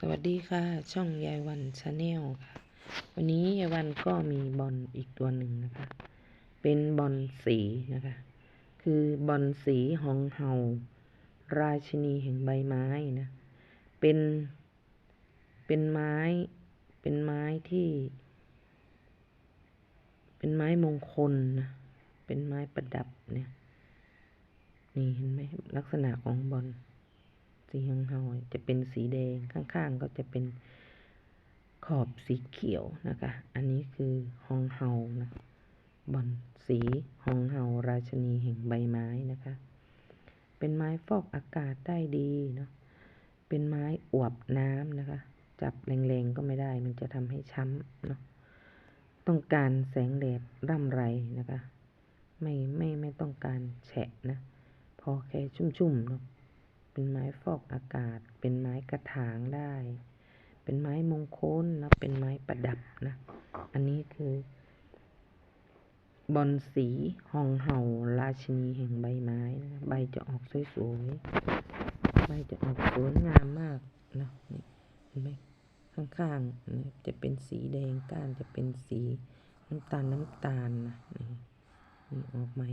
สวัสดีค่ะ ช่องยายวันชาแนลค่ะ วันนี้ยายวันก็มีบอลอีกตัวหนึ่งนะคะ เป็นบอลสีนะคะ คือบอลสีหองเฮาราชินีแห่งใบไม้นะ เป็น เป็นไม้ เป็นไม้ที่ เป็นไม้มงคลนะ เป็นไม้ประดับเนี่ย นี่เห็นไหมลักษณะของบอล สีหองเฮาจะเป็นสีแดงข้างๆ ก็จะเป็นขอบสีเขียวนะคะ อันนี้คือหองเฮานะบอลสีหองเฮาราชนีแห่งใบไม้นะคะ เป็นไม้ฟอกอากาศได้ดีเนาะเป็นไม้อวบน้ำนะคะ จับแรงๆก็ไม่ได้ มันจะทำให้ช้ำเนาะต้องการแสงแดดร่ำไรนะคะ ไม่ไม่ไม่ต้องการแฉะนะ พอแค่ชุ่มๆเนาะ เป็นไม้ฟอกอากาศ เป็นไม้กระถางได้ เป็นไม้มงคลนะ เป็นไม้ประดับนะ อันนี้คือบอนสีหองเห่าราชินีแห่งใบไม้นะใบจะออกสวยๆ ใบจะออกสวยงามมากนะนี่เห็นไหมข้างๆจะเป็นสีแดงก้านจะเป็นสีน้ำตาลน้ำตาลนะนี่นี่ออกมา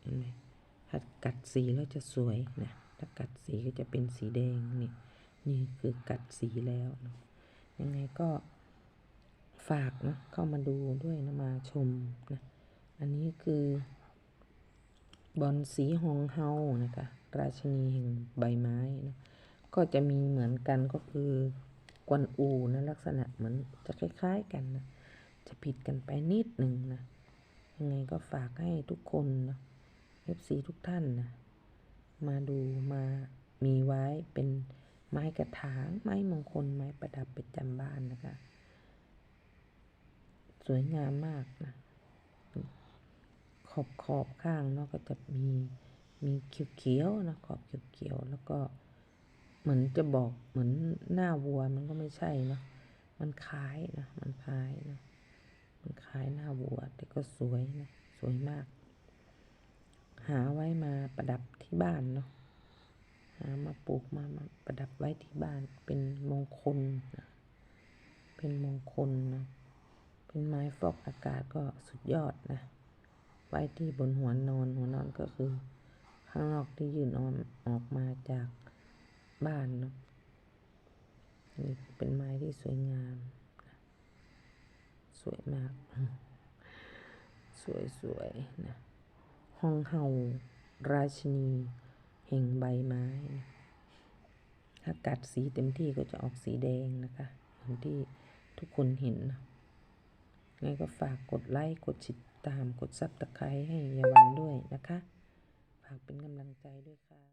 เห็นไหมถ้ากัดสีแล้วจะสวยนะ ถ้ากัดสีก็จะเป็นสีแดงนี่นี่คือกัดสีแล้วนะยังไงก็ฝากนะเข้ามาดูด้วยนะมาชมนะอันนี้คือบอลสีหองเฮานะคะราชนีแห่งใบไม้นะก็จะมีเหมือนกันก็คือกวนอูนะลักษณะเหมือนจะคล้าย ๆกันนะจะผิดกันไปนิดหนึ่งนะยังไงก็ฝากให้ทุกคนนะเอฟซีทุกท่านนะ มาดูมามีไว้เป็นไม้กระถาง ไม้มงคล ไม้ประดับประจำบ้านนะคะ สวยงามมากนะ ขอบขอบข้างเนาะก็จะมีมีเขียวๆนะขอบเขียวๆแล้วก็เหมือนจะบอกเหมือนหน้าวัวมันก็ไม่ใช่เนาะมันคล้ายนะมันคล้ายนะมันคล้ายหน้าวัวแต่ก็สวยนะสวยมาก หาไว้มา ประดับที่บ้านเนาะหามาปลูกมามาประดับไว้ที่บ้านเป็นมงคลนะเป็นมงคลนะเป็นไม้ฟอกอากาศก็สุดยอดนะ ไว้ที่บนหัวนอนหัวนอนก็คือ ข้างนอกที่ยื่นออกออกมาจากบ้านเนาะนี่เป็นไม้ที่สวยงาม สวยมาก สวยสวยนะห้องเฮา ราชินีแห่งใบไม้ ถ้ากัดสีเต็มที่ก็จะออกสีแดงนะคะอย่างที่ทุกคนเห็นนะไงก็ฝากกดไลค์ กดติดตาม กดซับตะไคร้ให้ยาวันด้วยนะคะ ฝากเป็นกำลังใจด้วยค่ะ